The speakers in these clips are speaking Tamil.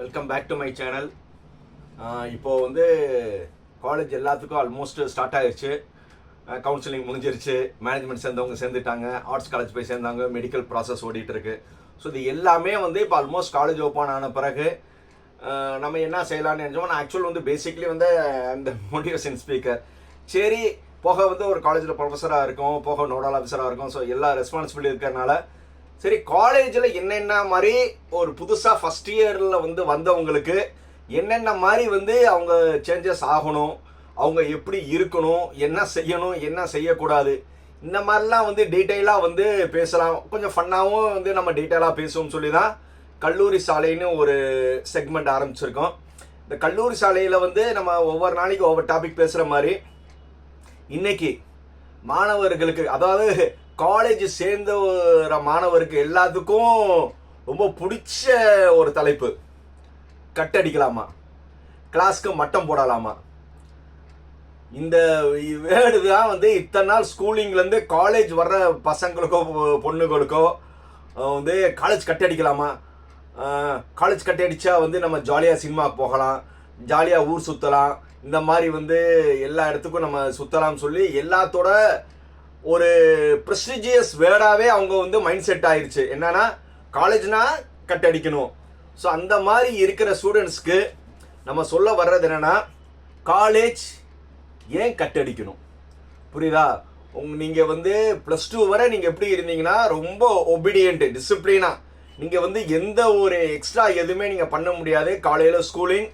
Welcome back to my channel இப்போது வந்து காலேஜ் எல்லாத்துக்கும் ஆல்மோஸ்ட் ஸ்டார்ட் ஆகிடுச்சு கவுன்சிலிங் முடிஞ்சிருச்சு. மேனேஜ்மெண்ட் சேர்ந்தவங்க சேர்ந்துட்டாங்க. ஆர்ட்ஸ் காலேஜ் போய் சேர்ந்தாங்க. மெடிக்கல் ப்ராசஸ் ஓடிட்டுருக்கு ஸோ இது எல்லாமே வந்து இப்போ ஆல்மோஸ்ட் காலேஜ் ஓப்பன் ஆன பிறகு நம்ம என்ன செய்யலாம்னு நினச்சோம் நான் ஆக்சுவல் வந்து பேசிக்லி வந்து அந்த மோட்டிவேஷன் ஸ்பீக்கர் சரி போக வந்து ஒரு காலேஜில் ப்ரொஃபஸராக இருக்கும். போக நோடல் ஆஃபீஸராக இருக்கும். ஸோ எல்லா ரெஸ்பான்சிபிலிட்டி இருக்கிறனால சரி காலேஜில் என்னென்ன மாதிரி ஒரு புதுசாக ஃபஸ்ட் இயரில் வந்து வந்தவங்களுக்கு என்னென்ன மாதிரி வந்து அவங்க சேஞ்சஸ் ஆகணும் அவங்க எப்படி இருக்கணும் என்ன செய்யணும் என்ன செய்யக்கூடாது இந்த மாதிரிலாம் வந்து டீட்டெயிலாக வந்து பேசலாம். கொஞ்சம் ஃபன்னாகவும் வந்து நம்ம டீட்டெயிலாக பேசுவோம்னு சொல்லி தான் கல்லூரி சாலைன்னு ஒரு செக்மெண்ட் ஆரம்பிச்சிருக்கோம். இந்த கல்லூரி சாலையில் வந்து நம்ம ஒவ்வொரு நாளைக்கு ஒவ்வொரு டாபிக் பேசுகிற மாதிரி இன்னைக்கு மாணவர்களுக்கு அதாவது காலேஜ் சேர்ந்த வர மாணவருக்கு எல்லாத்துக்கும் ரொம்ப பிடிச்ச ஒரு தலைப்பு. கட்டடிக்கலாமா? கிளாஸ்க்கு மட்டம் போடலாமா? இந்த வேர்டு தான் வந்து இத்தனை நாள் ஸ்கூலிங்லேருந்து காலேஜ் வர்ற பசங்களுக்கோ பொண்ணுகளுக்கோ வந்து காலேஜ் கட்டடிக்கலாமா? காலேஜ் கட்டடிச்சா வந்து நம்ம ஜாலியாக சினிமா போகலாம். ஜாலியாக ஊர் சுற்றலாம் இந்த மாதிரி வந்து எல்லா இடத்துக்கும் நம்ம சுற்றலாம்னு சொல்லி எல்லாத்தோட ஒரு ப்ரெஸ்டிஜியஸ் வேர்டாகவே அவங்க வந்து மைண்ட் செட் ஆயிடுச்சு என்னன்னா காலேஜ்னா கட்டடிக்கணும் ஸோ அந்த மாதிரி இருக்கிற ஸ்டூடெண்ட்ஸ்க்கு நம்ம சொல்ல வர்றது என்னன்னா காலேஜ் ஏன் கட் அடிக்கணும்? புரியுதா? உங்க நீங்கள் வந்து ப்ளஸ் டூ வரை நீங்கள் எப்படி இருந்தீங்கன்னா ரொம்ப ஒபீடியண்ட்டு டிசிப்ளினா நீங்கள் வந்து எந்த ஒரு எக்ஸ்ட்ரா எதுவுமே நீங்கள் பண்ண முடியாது. காலையில் ஸ்கூலிங்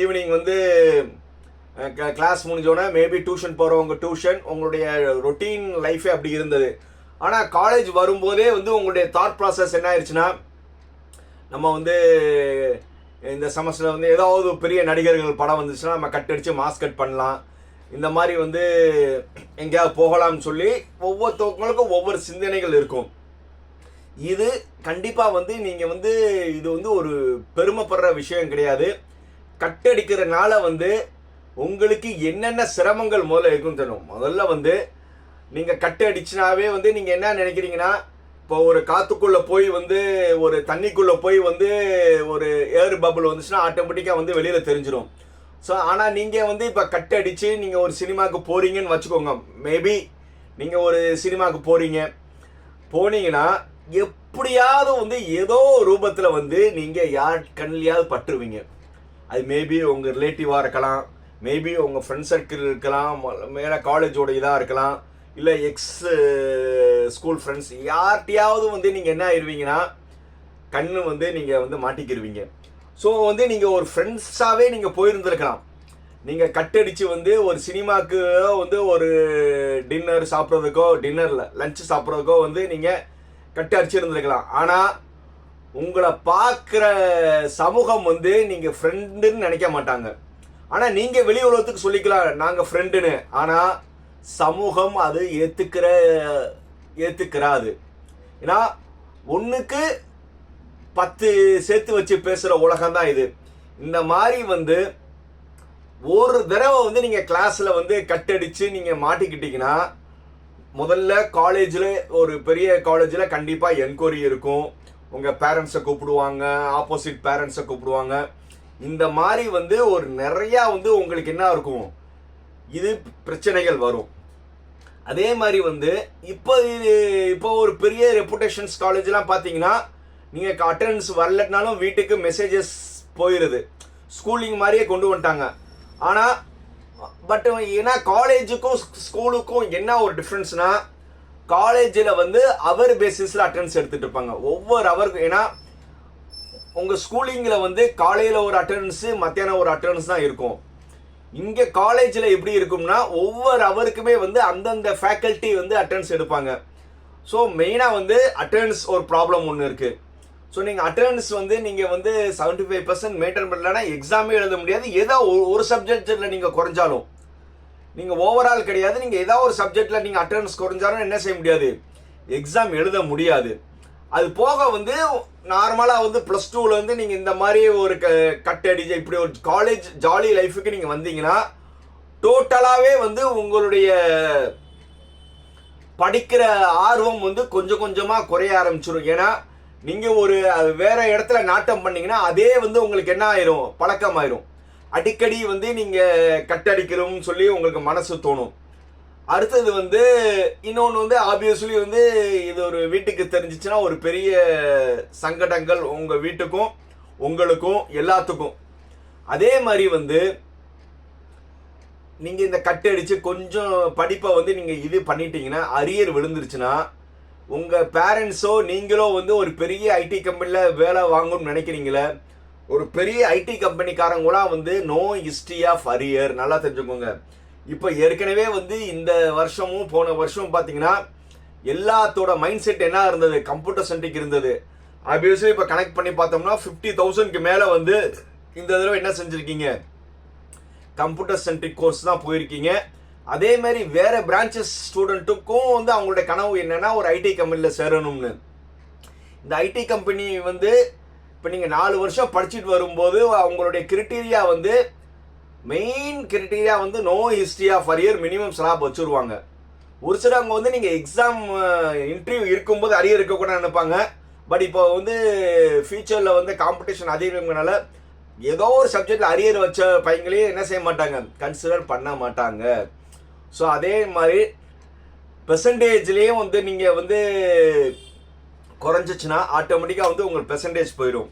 ஈவினிங் வந்து கிளாஸ் முடிஞ்சோடனே மேபி டியூஷன் போகிறவங்க டியூஷன் உங்களுடைய ரொட்டீன் லைஃபே அப்படி இருந்தது. ஆனால் காலேஜ் வரும்போதே வந்து உங்களுடைய தாட் ப்ராசஸ் என்ன ஆயிடுச்சுன்னா நம்ம வந்து இந்த செமஸ்டரில் வந்து ஏதாவது பெரிய நடிகர்கள் படம் வந்துச்சுன்னா நம்ம கட் அடித்து மாஸ்க் கட் பண்ணலாம். இந்த மாதிரி வந்து எங்கேயாவது போகலாம்னு சொல்லி ஒவ்வொருத்தவங்களுக்கும் ஒவ்வொரு சிந்தனைகள் இருக்கும். இது கண்டிப்பாக வந்து நீங்கள் வந்து இது வந்து ஒரு பெருமைப்படுற விஷயம் கிடையாது. கட்டடிக்கிறனால வந்து உங்களுக்கு என்னென்ன சிரமங்கள் முதல்ல இருக்குன்னு தெரியும். முதல்ல வந்து நீங்கள் கட்டு அடிச்சுனாவே வந்து நீங்கள் என்ன நினைக்கிறீங்கன்னா இப்போ ஒரு காற்றுக்குள்ளே போய் வந்து ஒரு தண்ணிக்குள்ளே போய் வந்து ஒரு ஏர் பபுள் வந்துச்சுன்னா ஆட்டோமேட்டிக்காக வந்து வெளியில் தெரிஞ்சிடும் ஸோ ஆனால் நீங்கள் வந்து இப்போ கட்டு அடித்து நீங்கள் ஒரு சினிமாவுக்கு போகிறீங்கன்னு வச்சுக்கோங்க. மேபி நீங்கள் ஒரு சினிமாவுக்கு போகிறீங்க போனீங்கன்னா எப்படியாவது வந்து ஏதோ ரூபத்தில் வந்து நீங்கள் யார் கண்ணிலையாவது பட்டுருவீங்க. அது மேபி உங்கள் ரிலேட்டிவாக இருக்கலாம். மேபி உங்கள் ஃப்ரெண்ட் சர்க்கிள் இருக்கலாம் மேலே காலேஜோட இதாக இருக்கலாம் இல்லை எக்ஸ் ஸ்கூல் ஃப்ரெண்ட்ஸ் யார்கிட்டையாவது வந்து நீங்கள் என்ன ஆயிடுவீங்கன்னா கண்ணு வந்து நீங்கள் வந்து மாட்டிக்கிருவீங்க. ஸோ வந்து நீங்கள் ஒரு ஃப்ரெண்ட்ஸாகவே நீங்கள் போயிருந்துருக்கலாம். நீங்கள் கட்டடிச்சு வந்து ஒரு சினிமாக்கு வந்து ஒரு டின்னர் சாப்பிட்றதுக்கோ டின்னரில் லஞ்சு சாப்பிட்றதுக்கோ வந்து நீங்கள் கட்டு அடிச்சிருந்துருக்கலாம். ஆனால் உங்களை பார்க்குற சமூகம் வந்து நீங்கள் ஃப்ரெண்டுன்னு நினைக்க மாட்டாங்க. ஆனால் நீங்கள் வெளி உலகத்துக்கு சொல்லிக்கலாம் நாங்கள் ஃப்ரெண்டுன்னு ஆனால் சமூகம் அது ஏற்றுக்கிற ஏற்றுக்கிறாது ஏன்னா ஒன்றுக்கு பத்து சேர்த்து வச்சு பேசுகிற உலகம் தான் இது. இந்த மாதிரி வந்து ஒரு தடவை வந்து நீங்கள் கிளாஸில் வந்து கட் அடித்து நீங்கள் மாட்டிக்கிட்டீங்கன்னா முதல்ல காலேஜில் ஒரு பெரிய காலேஜில் கண்டிப்பாக என்கொயரி இருக்கும். உங்கள் பேரண்ட்ஸை கூப்பிடுவாங்க ஆப்போசிட் பேரண்ட்ஸை கூப்பிடுவாங்க. இந்த மாதிரி வந்து ஒரு நிறையா வந்து உங்களுக்கு என்ன இருக்கும்? இது பிரச்சனைகள் வரும். அதே மாதிரி வந்து இப்போ இது இப்போ ஒரு பெரிய ரெப்புடேஷன்ஸ் காலேஜ்லாம் பார்த்தீங்கன்னா நீங்கள் அட்டண்டன்ஸ் வரலனாலும் வீட்டுக்கு மெசேஜஸ் போயிடுது ஸ்கூலிங் மாதிரியே கொண்டு வந்துட்டாங்க. ஆனால் பட் ஏன்னா காலேஜுக்கும் ஸ்கூலுக்கும் என்ன ஒரு டிஃப்ரென்ஸ்னால் காலேஜில் வந்து அவர் பேசிஸில் அட்டண்டன்ஸ் எடுத்துகிட்டு இருப்பாங்க. ஒவ்வொரு அவருக்கும் ஏன்னா உங்கள் ஸ்கூலிங்கில் வந்து காலையில் ஒரு அட்டண்டன்ஸு மத்தியானம் ஒரு அட்டண்டன்ஸ் தான் இருக்கும். இங்கே காலேஜில் எப்படி இருக்கும்னா ஒவ்வொரு அவருக்குமே வந்து அந்தந்த ஃபேக்கல்ட்டி வந்து அட்டண்டன்ஸ் எடுப்பாங்க. ஸோ மெயினாக வந்து அட்டண்டன்ஸ் ஒரு ப்ராப்ளம் ஒன்று இருக்குது ஸோ நீங்கள் அட்டண்டன்ஸ் வந்து நீங்கள் வந்து செவன்ட்டி ஃபைவ் பர்சன்ட் மெயின்டைன் பண்ணலன்னா எக்ஸாமே எழுத முடியாது. ஏதோ ஒரு- ஒரு சப்ஜெக்டில் நீங்கள் குறைஞ்சாலும். நீங்கள் ஓவரால் கிடையாது. நீங்கள் ஏதாவது ஒரு சப்ஜெக்டில் நீங்கள் அட்டண்டன்ஸ் குறைஞ்சாலும் என்ன செய்ய முடியாது? எக்ஸாம் எழுத முடியாது. அது போக வந்து நார்மலாக வந்து ப்ளஸ் டூவில் வந்து நீங்கள் இந்த மாதிரி ஒரு க கட் அடிச்சு இப்படி ஒரு காலேஜ் ஜாலி லைஃபுக்கு நீங்கள் வந்தீங்கன்னா டோட்டலாகவே வந்து உங்களுடைய படிக்கிற ஆர்வம் வந்து கொஞ்சம் கொஞ்சமாக குறைய ஆரம்பிச்சிடும் ஏன்னா நீங்கள் ஒரு அது வேற இடத்துல நாட்டம் பண்ணீங்கன்னா அதே வந்து உங்களுக்கு என்ன ஆயிரும்? பழக்கமாயிரும். அடிக்கடி வந்து நீங்கள் கட் அடிக்கிறோம்னு சொல்லி உங்களுக்கு மனசு தோணும். அடுத்தது வந்து இன்னொன்று வந்து ஆப்வியஸ்லி வந்து இது ஒரு வீட்டுக்கு தெரிஞ்சிச்சுன்னா ஒரு பெரிய சங்கடங்கள் உங்கள் வீட்டுக்கும் உங்களுக்கும் எல்லாத்துக்கும். அதே மாதிரி வந்து நீங்கள் இந்த கட்டடிச்சு அடித்து கொஞ்சம் படிப்பை வந்து நீங்கள் இது பண்ணிட்டீங்கன்னா அரியர் விழுந்துருச்சுன்னா உங்கள் பேரண்ட்ஸோ நீங்களோ வந்து ஒரு பெரிய ஐடி கம்பெனியில் வேலை வாங்கணும்னு நினைக்கிறீங்களே ஒரு பெரிய ஐடி கம்பெனிக்காரங்களாம் வந்து நோ ஹிஸ்ட்ரி ஆஃப் அரியர் நல்லா தெரிஞ்சுக்கோங்க. இப்போ ஏற்கனவே வந்து இந்த வருஷமும் போன வருஷமும் பார்த்தீங்கன்னா எல்லாத்தோட மைண்ட் செட் என்ன இருந்தது? கம்ப்யூட்டர் சென்ட்ரிக் இருந்தது. ஆப்வியஸ்லி இப்போ கனெக்ட் பண்ணி பார்த்தோம்னா ஃபிஃப்டி தௌசண்ட்க்கு மேலே வந்து இந்த தடவை என்ன செஞ்சுருக்கீங்க? கம்ப்யூட்டர் சென்ட்ரிக் கோர்ஸ் தான் போயிருக்கீங்க. அதே மாதிரி வேற பிரான்ச்சஸ் ஸ்டூடெண்ட்டுக்கும் வந்து அவங்களோட கனவு என்னன்னா ஒரு ஐடி கம்பெனியில் சேரணும்னு. இந்த ஐடி கம்பெனி வந்து இப்போ நீங்கள் நாலு வருஷம் படிச்சுட்டு வரும்போது அவங்களுடைய கிரிட்டீரியா வந்து மெயின் கிரிட்டீரியா வந்து no history of arrear minimum slab வச்சுருவாங்க. ஒரு சிலவங்க வந்து நீங்கள் எக்ஸாம் இன்டர்வியூ இருக்கும்போது அரியர் இருக்கக்கூடாது நினைப்பாங்க. பட் இப்போ வந்து ஃபியூச்சரில் வந்து காம்படிஷன் அதிகம்னால ஏதோ ஒரு சப்ஜெக்டில் அரியர் வச்ச பையங்களையும் என்ன செய்ய மாட்டாங்க? கன்சிடர் பண்ண மாட்டாங்க. ஸோ அதே மாதிரி பெர்சன்டேஜ்லேயும் வந்து நீங்கள் வந்து குறைஞ்சிச்சுன்னா ஆட்டோமேட்டிக்காக வந்து உங்களுக்கு பெர்சன்டேஜ் போயிடும்.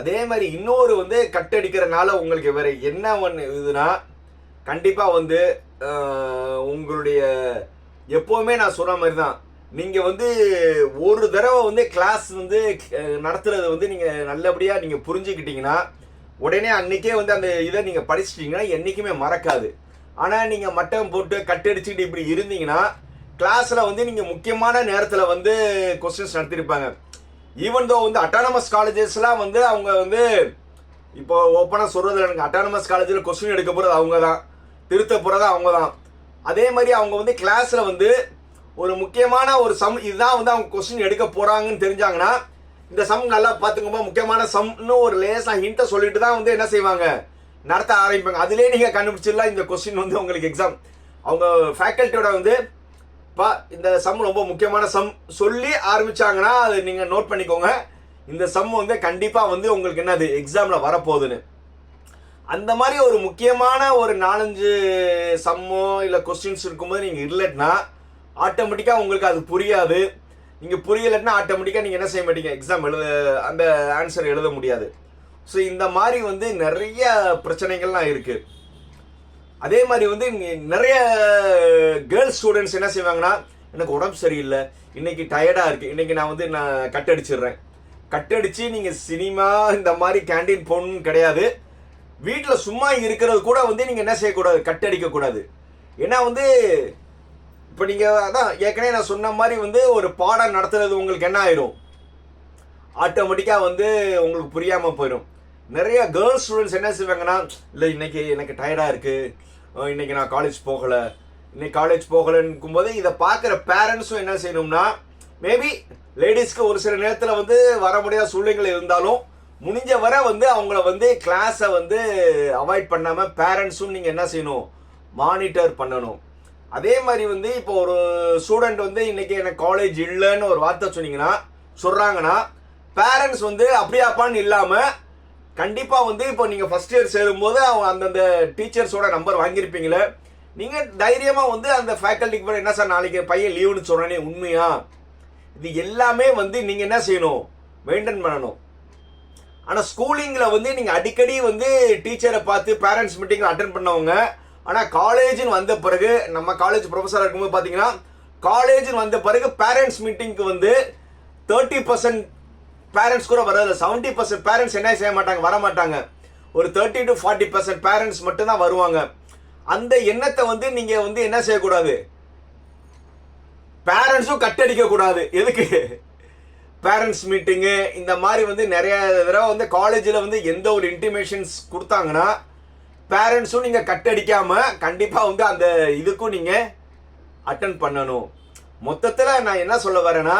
அதே மாதிரி இன்னொரு வந்து கட் அடிக்கிறனால உங்களுக்கு வேற என்ன ஒன்று இதுனா கண்டிப்பாக வந்து உங்களுடைய எப்போவுமே நான் சொன்ன மாதிரி தான் நீங்கள் வந்து ஒரு தடவை வந்து கிளாஸ் வந்து நடத்துறது வந்து நீங்கள் நல்லபடியாக நீங்கள் புரிஞ்சுக்கிட்டீங்கன்னா உடனே அன்றைக்கே வந்து அந்த இதை நீங்கள் படிச்சிட்டிங்கன்னா என்றைக்குமே மறக்காது. ஆனால் நீங்கள் மட்டம் போட்டு கட்டடிச்சுட்டு இப்படி இருந்தீங்கன்னா கிளாஸில் வந்து நீங்கள் முக்கியமான நேரத்தில் வந்து கொஸ்டின்ஸ் நடத்திருப்பாங்க. ஈவன் தோ வந்து அட்டானமஸ் காலேஜஸ்லாம் வந்து அவங்க வந்து இப்போ ஓப்பனாக சொல்கிறது எனக்கு அட்டானமஸ் காலேஜில் கொஸ்டின் எடுக்க போகிறது அவங்க தான் திருத்த போகிறது அவங்க தான் அதே மாதிரி அவங்க வந்து கிளாஸில் வந்து ஒரு முக்கியமான ஒரு சம் இதுதான் வந்து அவங்க கொஸ்டின் எடுக்க போகிறாங்கன்னு தெரிஞ்சாங்கன்னா இந்த சம் நல்லா பார்த்துக்கோமா முக்கியமான சம்னு ஒரு லேசாக ஹிண்ட்டை சொல்லிட்டு தான் வந்து என்ன செய்வாங்க? நடத்த ஆரம்பிப்பாங்க. அதுலேயே நீங்கள் கண்டுபிடிச்சிடலாம். இந்த கொஸ்டின் வந்து உங்களுக்கு எக்ஸாம் அவங்க ஃபேக்கல்ட்டியோட வந்து பா இந்த சம் ரொம்ப முக்கியமான சம் சொல்லி ஆரம்பிச்சாங்கன்னா அது நீங்கள் நோட் பண்ணிக்கோங்க. இந்த சம் வந்து கண்டிப்பாக வந்து உங்களுக்கு என்னது எக்ஸாமில் வரப்போகுதுன்னு. அந்த மாதிரி ஒரு முக்கியமான ஒரு நாலஞ்சு சம்மோ இல்லை கொஸ்டின்ஸ் இருக்கும்போது நீங்கள் இல்லைன்னா ஆட்டோமேட்டிக்காக உங்களுக்கு அது புரியாது. நீங்கள் புரியலைன்னா ஆட்டோமேட்டிக்காக நீங்கள் என்ன செய்ய மாட்டீங்க? எக்ஸாம் எழுத அந்த ஆன்சர் எழுத முடியாது. ஸோ இந்த மாதிரி வந்து நிறைய பிரச்சனைகள்லாம் இருக்குது அதே மாதிரி வந்து நிறைய கேர்ள்ஸ் ஸ்டூடெண்ட்ஸ் என்ன செய்வாங்கன்னா எனக்கு உடம்பு சரியில்லை இன்னைக்கு டயர்டாக இருக்கு இன்னைக்கு நான் வந்து நான் கட்டடிச்சிடுறேன். கட்டடிச்சு நீங்கள் சினிமா இந்த மாதிரி கேண்டீன் போகணும்னு கிடையாது. வீட்டில் சும்மா இருக்கிறது கூட வந்து நீங்கள் என்ன செய்யக்கூடாது? கட் அடிக்கக்கூடாது ஏன்னா வந்து இப்போ நீங்கள் அதான் ஏற்கனவே நான் சொன்ன மாதிரி வந்து ஒரு பாடம் நடத்துறது உங்களுக்கு என்ன ஆயிரும்? ஆட்டோமேட்டிக்காக வந்து உங்களுக்கு புரியாமல் போயிடும் நிறைய கேர்ள்ஸ் ஸ்டூடெண்ட்ஸ் என்ன செய்வாங்கன்னா இல்லை இன்னைக்கு எனக்கு டயர்டாக இருக்குது இன்னைக்கு நான் காலேஜ் போகலை. இன்னைக்கு காலேஜ் போகலைன்னுக்கும் போது இதை பார்க்குற பேரண்ட்ஸும் என்ன செய்யணும்னா மேபி லேடிஸ்க்கு ஒரு சில நேரத்தில் வந்து வர முடியாத சூழ்நிலைகள் இருந்தாலும் முடிஞ்ச வரை வந்து அவங்கள வந்து கிளாஸை வந்து அவாய்ட் பண்ணாமல் பேரண்ட்ஸும் நீங்கள் என்ன செய்யணும்? மானிட்டர் பண்ணணும். அதே மாதிரி வந்து இப்போ ஒரு ஸ்டூடெண்ட் வந்து இன்னைக்கு எனக்கு காலேஜ் இல்லைன்னு ஒரு வார்த்தை சொன்னீங்கன்னா சொல்கிறாங்கன்னா பேரண்ட்ஸ் வந்து அப்படியாப்பான்னு இல்லாமல் கண்டிப்பாக வந்து இப்போ நீங்கள் ஃபஸ்ட் இயர் சேரும்போது அவங்க அந்தந்த டீச்சர்ஸோட நம்பர் வாங்கியிருப்பீங்களே. நீங்கள் தைரியமாக வந்து அந்த ஃபேக்கல்ட்டிக்கு போய் என்ன சார் நாளைக்கு பையன் லீவுன்னு சொல்கிறேனே உண்மையா? இது எல்லாமே வந்து நீங்கள் என்ன செய்யணும்? மெயின்டைன் பண்ணணும். ஆனால் ஸ்கூலிங்கில் வந்து நீங்கள் அடிக்கடி வந்து டீச்சரை பார்த்து பேரண்ட்ஸ் மீட்டிங்கில் அட்டன் பண்ணவங்க ஆனால் காலேஜ்னு வந்த பிறகு நம்ம காலேஜ் ப்ரொஃபஸராக இருக்கும்போது பார்த்தீங்கன்னா காலேஜ்னு வந்த பிறகு பேரண்ட்ஸ் மீட்டிங்க்கு வந்து தேர்ட்டி பர்சன்ட் பேரண்ட்ஸ் கூட வராது. செவன்ட்டி பர்சன்ட் பேரண்ட்ஸ் என்ன செய்ய மாட்டாங்க? வர மாட்டாங்க. ஒரு thirty to forty percent parents மட்டும்தான் வருவாங்க. அந்த எண்ணத்தை வந்து நீங்கள் வந்து என்ன செய்யக்கூடாது? பேரண்ட்ஸும் கட்டடிக்க கூடாது எதுக்கு? பேரண்ட்ஸ் மீட்டிங்கு இந்த மாதிரி வந்து நிறைய தடவை வந்து காலேஜில் வந்து எந்த ஒரு இன்டிமேஷன்ஸ் கொடுத்தாங்கன்னா பேரண்ட்ஸும் நீங்கள் கட்டடிக்காம கண்டிப்பாக வந்து அந்த இதுக்கும் நீங்கள் அட்டன் பண்ணணும். மொத்தத்தில் நான் என்ன சொல்ல வரேன்னா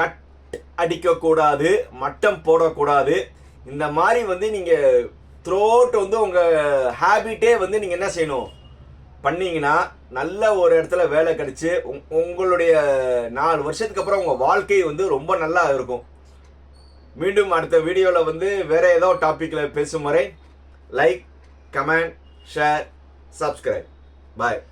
கட் அடிக்கக்கூடாது மட்டம் போடக்கூடாது. இந்த மாதிரி வந்து நீங்கள் த்ரோட் வந்து உங்கள் ஹேபிட்டே வந்து நீங்கள் என்ன செய்யணும்? பண்ணிங்கன்னா நல்ல ஒரு இடத்துல வேலை கிடச்சி உங்களுடைய நாலு வருஷத்துக்கு அப்புறம் உங்கள் வாழ்க்கை வந்து ரொம்ப நல்லா இருக்கும். மீண்டும் அடுத்த வீடியோவில் வந்து வேறு ஏதோ டாப்பிக்கில் பேசும் வரை like comment share subscribe bye